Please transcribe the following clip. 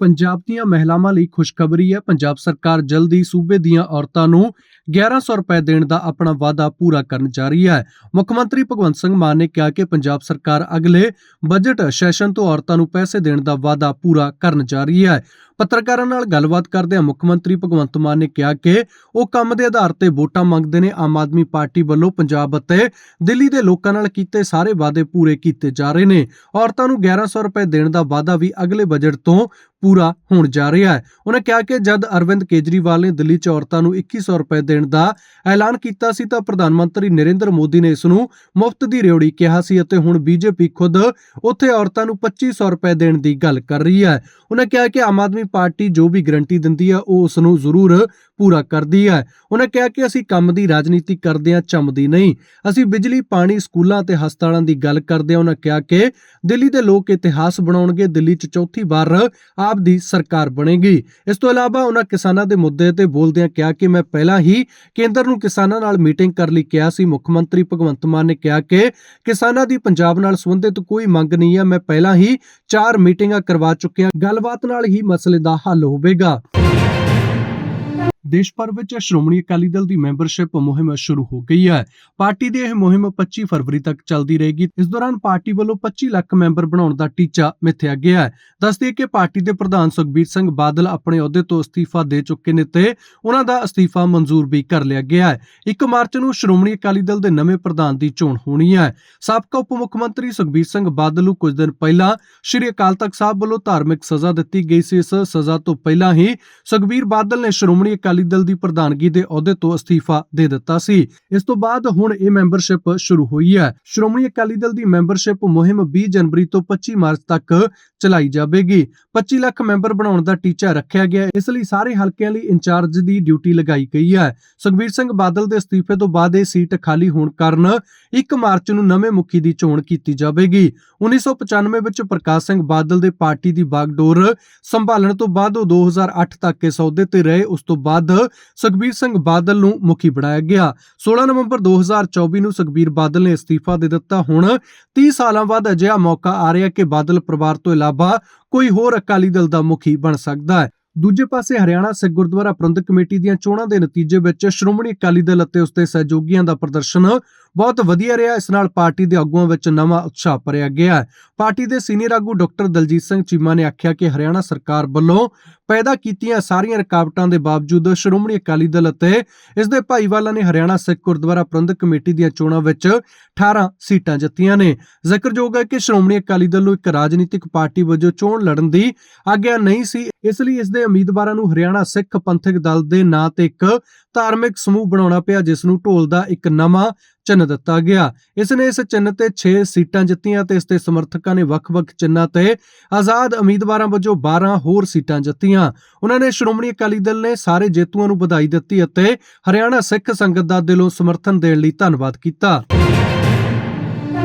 ਪੰਜਾਬ ਦੀਆਂ ਮਹਿਲਾਵਾਂ ਲਈ ਖੁਸ਼ਖਬਰੀ ਹੈ। ਪੰਜਾਬ ਸਰਕਾਰ ਜਲਦੀ ਸੂਬੇ ਦੀਆਂ ਔਰਤਾਂ ਨੂੰ 1100 ਰੁਪਏ ਦੇਣ ਦਾ ਆਪਣਾ ਵਾਅਦਾ ਪੂਰਾ ਕਰਨ ਜਾ ਰਹੀ ਹੈ। ਮੁੱਖ ਮੰਤਰੀ ਭਗਵੰਤ ਸਿੰਘ ਮਾਨ ਨੇ ਕਿਹਾ ਕਿ ਪੰਜਾਬ ਸਰਕਾਰ ਅਗਲੇ ਬਜਟ ਸੈਸ਼ਨ ਤੋਂ ਔਰਤਾਂ ਨੂੰ ਪੈਸੇ ਦੇਣ ਦਾ ਵਾਅਦਾ ਪੂਰਾ ਕਰਨ ਜਾ ਰਹੀ ਹੈ। ਪੱਤਰਕਾਰਾਂ ਨਾਲ ਗੱਲਬਾਤ ਕਰਦਿਆਂ ਮੁੱਖ ਮੰਤਰੀ ਭਗਵੰਤ ਮਾਨ ਨੇ ਕਿਹਾ ਕਿ ਉਹ ਕੰਮ ਦੇ ਆਧਾਰ ਤੇ ਵੋਟਾਂ ਮੰਗਦੇ ਨੇ, ਆਮ ਆਦਮੀ ਪਾਰਟੀ ਵੱਲੋਂ ਪੰਜਾਬ ਅਤੇ ਦਿੱਲੀ ਦੇ ਲੋਕਾਂ ਨਾਲ ਕੀਤੇ ਸਾਰੇ ਵਾਅਦੇ ਪੂਰੇ ਕੀਤੇ ਜਾ ਰਹੇ ਨੇ। ਔਰਤਾਂ ਨੂੰ 1100 ਰੁਪਏ ਦੇਣ ਦਾ ਵਾਅਦਾ ਵੀ ਅਗਲੇ ਬਜਟ ਤੋਂ ਪੂਰਾ ਹੋਣ ਜਾ ਰਿਹਾ ਹੈ। ਉਹਨਾਂ ਕਿਹਾ ਕਿ ਜਦ ਅਰਵਿੰਦ ਕੇਜਰੀਵਾਲ ਨੇ ਦਿੱਲੀ 'ਚ ਔਰਤਾਂ ਨੂੰ 2100 ਰੁਪਏ ਦੇਣ ਦਾ ਐਲਾਨ ਕੀਤਾ ਸੀ ਤਾਂ ਪ੍ਰਧਾਨ ਮੰਤਰੀ ਨਰਿੰਦਰ ਮੋਦੀ ਨੇ ਇਸ ਨੂੰ ਮੁਫਤ ਦੀ ਰਿਓੜੀ ਕਿਹਾ ਸੀ ਅਤੇ ਹੁਣ ਬੀਜੇਪੀ ਖੁਦ ਉੱਥੇ ਔਰਤਾਂ ਨੂੰ 2500 ਰੁਪਏ ਦੇਣ ਦੀ ਗੱਲ ਕਰ ਰਹੀ ਹੈ। ਉਹਨਾਂ ਕਿਹਾ ਕਿ ਆਮ ਆਦਮੀ ਪਾਰਟੀ ਜੋ ਵੀ ਗਰੰਟੀ ਦਿੰਦੀ ਹੈ ਉਹ ਉਸ ਨੂੰ ਜ਼ਰੂਰ ਪੂਰਾ ਕਰਦੀ ਹੈ। ਉਹਨਾਂ ਕਿਹਾ ਕਿ ਅਸੀਂ ਕੰਮ ਦੀ ਰਾਜਨੀਤੀ ਕਰਦੇ ਹਾਂ, ਚਮਦੀ ਨਹੀਂ। ਅਸੀਂ ਬਿਜਲੀ, ਪਾਣੀ, ਸਕੂਲਾਂ ਤੇ ਹਸਪਤਾਲਾਂ ਦੀ ਗੱਲ ਕਰਦੇ ਹਾਂ। ਉਹਨਾਂ ਕਿਹਾ ਕਿ ਦਿੱਲੀ ਦੇ ਲੋਕ ਇਤਿਹਾਸ ਬਣਾਉਣਗੇ। ਦਿੱਲੀ 'ਚ ਚੌਥੀ ਵਾਰ ਆਪ ਦੀ ਸਰਕਾਰ ਬਣੇਗੀ। ਇਸ ਤੋਂ ਇਲਾਵਾ ਉਹਨਾਂ ਕਿਸਾਨਾਂ ਦੇ ਮੁੱਦੇ ਤੇ ਬੋਲਦਿਆਂ ਕਿਹਾ ਕਿ ਮੈਂ ਪਹਿਲਾਂ ਹੀ ਕੇਂਦਰ ਨੂੰ ਕਿਸਾਨਾਂ ਨਾਲ ਮੀਟਿੰਗ ਕਰਨ ਲਈ ਕਿਹਾ ਸੀ। ਮੁੱਖ ਮੰਤਰੀ ਭਗਵੰਤ ਮਾਨ ਨੇ ਕਿਹਾ ਕਿ ਕਿਸਾਨਾਂ ਦੀ ਪੰਜਾਬ ਨਾਲ ਸੰਬੰਧਿਤ ਕੋਈ ਮੰਗ ਨਹੀਂ ਹੈ। ਮੈਂ ਪਹਿਲਾਂ ਹੀ ਚਾਰ ਮੀਟਿੰਗਾਂ ਕਰਵਾ ਚੁੱਕਿਆ। ਗੱਲਬਾਤ ਨਾਲ ਹੀ ਮਸਲੇ ਦਾ ਹੱਲ ਹੋਵੇਗਾ। ਦੇਸ਼ ਭਰ ਵਿੱਚ ਸ਼੍ਰੋਮਣੀ ਅਕਾਲੀ ਦਲ ਦੀ ਮੈਂਬਰਸ਼ਿਪ ਮੁਹਿੰਮ ਸ਼ੁਰੂ ਹੋ ਗਈ ਹੈ। ਪਾਰਟੀ ਦੀ ਇਹ ਮੁਹਿੰਮ 25 ਫਰਵਰੀ ਤੱਕ ਚੱਲਦੀ ਰਹੇਗੀ। ਇਸ ਦੌਰਾਨ ਪਾਰਟੀ ਵੱਲੋਂ 25 ਲੱਖ ਮੈਂਬਰ ਬਣਾਉਣ ਦਾ ਟੀਚਾ ਮਿੱਥਿਆ ਗਿਆ ਹੈ। ਦੱਸਦੇ ਕਿ ਪਾਰਟੀ ਦੇ ਪ੍ਰਧਾਨ ਸੁਖਬੀਰ ਸਿੰਘ ਬਾਦਲ ਆਪਣੇ ਅਹੁਦੇ ਤੋਂ ਅਸਤੀਫਾ ਦੇ ਚੁੱਕੇ ਨੇ ਤੇ ਉਹਨਾਂ ਦਾ ਅਸਤੀਫਾ ਮਨਜ਼ੂਰ ਵੀ ਕਰ ਲਿਆ ਗਿਆ ਹੈ। 1 ਮਾਰਚ ਨੂੰ ਸ਼੍ਰੋਮਣੀ ਅਕਾਲੀ ਦਲ ਦੇ ਨਵੇਂ ਪ੍ਰਧਾਨ ਦੀ ਚੋਣ ਹੋਣੀ ਹੈ। ਸਾਬਕਾ ਉਪ ਮੁੱਖ ਮੰਤਰੀ ਸੁਖਬੀਰ ਸਿੰਘ ਬਾਦਲ ਨੂੰ ਕੁਝ ਦਿਨ ਪਹਿਲਾਂ ਸ਼੍ਰੀ ਅਕਾਲ ਤਖਤ ਸਾਹਿਬ ਵੱਲੋਂ ਧਾਰਮਿਕ ਸਜ਼ਾ ਦਿੱਤੀ ਗਈ ਸੀ। ਇਸ ਸਜ਼ਾ ਤੋਂ ਪਹਿਲਾਂ ਹੀ ਸੁਖਬੀਰ ਬਾਦਲ ਨੇ ਸ਼੍ਰੋਮਣੀ ਅਕਾਲੀ ਅਕਾਲੀ ਦਲ ਦੀ ਪ੍ਰਧਾਨਗੀ ਦੇ ਅਹੁਦੇ ਤੋਂ ਅਸਤੀਫਾ ਦੇ ਦਿੱਤਾ ਸੀ। ਇਸ ਤੋਂ ਬਾਅਦ ਹੁਣ ਇਹ ਮੈਂਬਰਸ਼ਿਪ ਸ਼ੁਰੂ ਹੋਈ ਹੈ। ਸ਼੍ਰੋਮਣੀ ਅਕਾਲੀ ਦਲ ਦੀ ਮੈਂਬਰਸ਼ਿਪ ਮੁਹਿੰਮ 20 ਜਨਵਰੀ ਤੋਂ 25 ਮਾਰਚ ਤੱਕ ਚਲਾਈ ਜਾਵੇਗੀ। 25 ਲੱਖ ਮੈਂਬਰ ਬਣਾਉਣ ਦਾ ਟੀਚਾ ਰੱਖਿਆ ਗਿਆ। ਇਸ ਲਈ ਸਾਰੇ ਹਲਕਿਆਂ ਲਈ ਇੰਚਾਰਜ ਦੀ ਡਿਊਟੀ ਲਗਾਈ ਗਈ ਹੈ। ਸੁਖਬੀਰ ਸਿੰਘ ਬਾਦਲ ਦੇ ਅਸਤੀਫੇ ਤੋਂ ਬਾਅਦ ਇਹ ਸੀਟ ਖਾਲੀ ਹੋਣ ਕਾਰਨ 1 ਮਾਰਚ ਨੂੰ ਨਵੇਂ ਮੁਖੀ ਦੀ ਚੋਣ ਕੀਤੀ ਜਾਵੇਗੀ। 1995 ਵਿੱਚ ਪ੍ਰਕਾਸ਼ ਸਿੰਘ ਬਾਦਲ ਦੇ ਪਾਰਟੀ ਦੀ ਬਾਗਡੋਰ ਸੰਭਾਲਣ ਤੋਂ ਬਾਅਦ ਉਹ 2008 ਤੱਕ ਇਸ ਅਹੁਦੇ ਤੇ ਰਹੇ। ਉਸ ਤੋਂ ਬਾਅਦ ਸੁਖਬੀਰ ਸਿੰਘ ਬਾਦਲ ਨੂੰ ਮੁਖੀ ਬਣਾਇਆ ਗਿਆ। 16 ਨਵੰਬਰ 2024 ਨੂੰ ਸੁਖਬੀਰ ਬਾਦਲ ਨੇ ਅਸਤੀਫਾ ਦੇ ਦਿੱਤਾ। ਹੁਣ 30 ਸਾਲਾਂ ਬਾਅਦ ਅਜਿਹਾ ਮੌਕਾ ਆ ਰਿਹਾ ਕਿ ਬਾਦਲ ਪਰਿਵਾਰ ਤੋਂ ਇਲਾਵਾ ਕੋਈ ਹੋਰ ਅਕਾਲੀ ਦਲ ਦਾ ਮੁਖੀ ਬਣ ਸਕਦਾ ਹੈ। ਦੂਜੇ ਪਾਸੇ ਹਰਿਆਣਾ ਸਿੱਖ ਗੁਰਦੁਆਰਾ ਪ੍ਰਬੰਧਕ ਕਮੇਟੀ ਦੀਆਂ ਚੋਣਾਂ ਦੇ ਨਤੀਜੇ ਵਿੱਚ ਸ਼੍ਰੋਮਣੀ ਅਕਾਲੀ ਦਲ ਅਤੇ ਉਸ ਦੇ ਸਹਿਯੋਗੀਆਂ ਦਾ ਪ੍ਰਦਰਸ਼ਨ ਬਹੁਤ ਵਧੀਆ ਰਿਹਾ। ਇਸ ਨਾਲ ਪਾਰਟੀ ਦੇ ਆਗੂਆਂ ਵਿੱਚ ਨਵਾਂ ਉਤਸ਼ਾਹ ਭਰਿਆ ਗਿਆ ਪਾਰਟੀ ਦੇ ਸੀਨੀਅਰ ਆਗੂ ਡਾਕਟਰ ਦਲਜੀਤ ਸਿੰਘ ਚੀਮਾ ਨੇ ਆਖਿਆ ਕਿ ਹਰਿਆਣਾ ਸਰਕਾਰ ਵੱਲੋਂ ਪੈਦਾ ਕੀਤੀਆਂ ਸਾਰੀਆਂ ਰੁਕਾਵਟਾਂ ਦੇ ਬਾਵਜੂਦ ਸ਼੍ਰੋਮਣੀ ਅਕਾਲੀ ਦਲ ਅਤੇ ਇਸ ਦੇ ਭਾਈਵਾਲਾਂ ਨੇ ਹਰਿਆਣਾ ਸਿੱਖ ਗੁਰਦੁਆਰਾ ਪ੍ਰਬੰਧਕ ਕਮੇਟੀ ਦੀਆਂ ਚੋਣਾਂ ਵਿੱਚ 18 ਸੀਟਾਂ ਜਿੱਤੀਆਂ ਨੇ। ਜ਼ਿਕਰਯੋਗ ਹੈ ਕਿ ਸ਼੍ਰੋਮਣੀ ਅਕਾਲੀ ਦਲ ਨੂੰ ਇੱਕ ਰਾਜਨੀਤਿਕ ਪਾਰਟੀ ਵਜੋਂ ਚੋਣ ਲੜਨ ਦੀ ਆਗਿਆ ਨਹੀਂ ਸੀ। ਇਸ ਲਈ ਇਸ ਦੇ ਉਮੀਦਵਾਰਾਂ ਨੂੰ ਹਰਿਆਣਾ ਸਿੱਖ ਪੰਥਕ ਦਲ ਦੇ ਨਾਂ ਤੇ ਇੱਕ ਧਾਰਮਿਕ ਸਮੂਹ ਬਣਾਉਣਾ ਪਿਆ, ਜਿਸ ਨੂੰ ਢੋਲ ਦਾ ਇੱਕ ਨਵਾਂ ਚਿੰਨ੍ਹ ਦਿੱਤਾ ਗਿਆ। ਇਸ ਨੇ ਇਸ ਚਿੰਨ੍ਹ ਤੇ 6 ਸੀਟਾਂ ਜਿੱਤੀਆਂ ਤੇ ਇਸ ਦੇ ਸਮਰਥਕਾਂ ਨੇ ਵੱਖ-ਵੱਖ ਚਿੰਨ੍ਹਾਂ ਤੇ ਆਜ਼ਾਦ ਉਮੀਦਵਾਰਾਂ ਵਜੋਂ 12 ਹੋਰ ਸੀਟਾਂ ਜਿੱਤੀਆਂ। ਉਹਨਾਂ ਨੇ ਸ਼੍ਰੋਮਣੀ ਅਕਾਲੀ ਦਲ ਨੇ ਸਾਰੇ ਜੇਤੂਆਂ ਨੂੰ ਵਧਾਈ ਦਿੱਤੀ ਅਤੇ ਹਰਿਆਣਾ ਸਿੱਖ ਸੰਗਤ ਦਾ ਦਿਲੋਂ ਸਮਰਥਨ ਦੇਣ ਲਈ ਧੰਨਵਾਦ ਕੀਤਾ।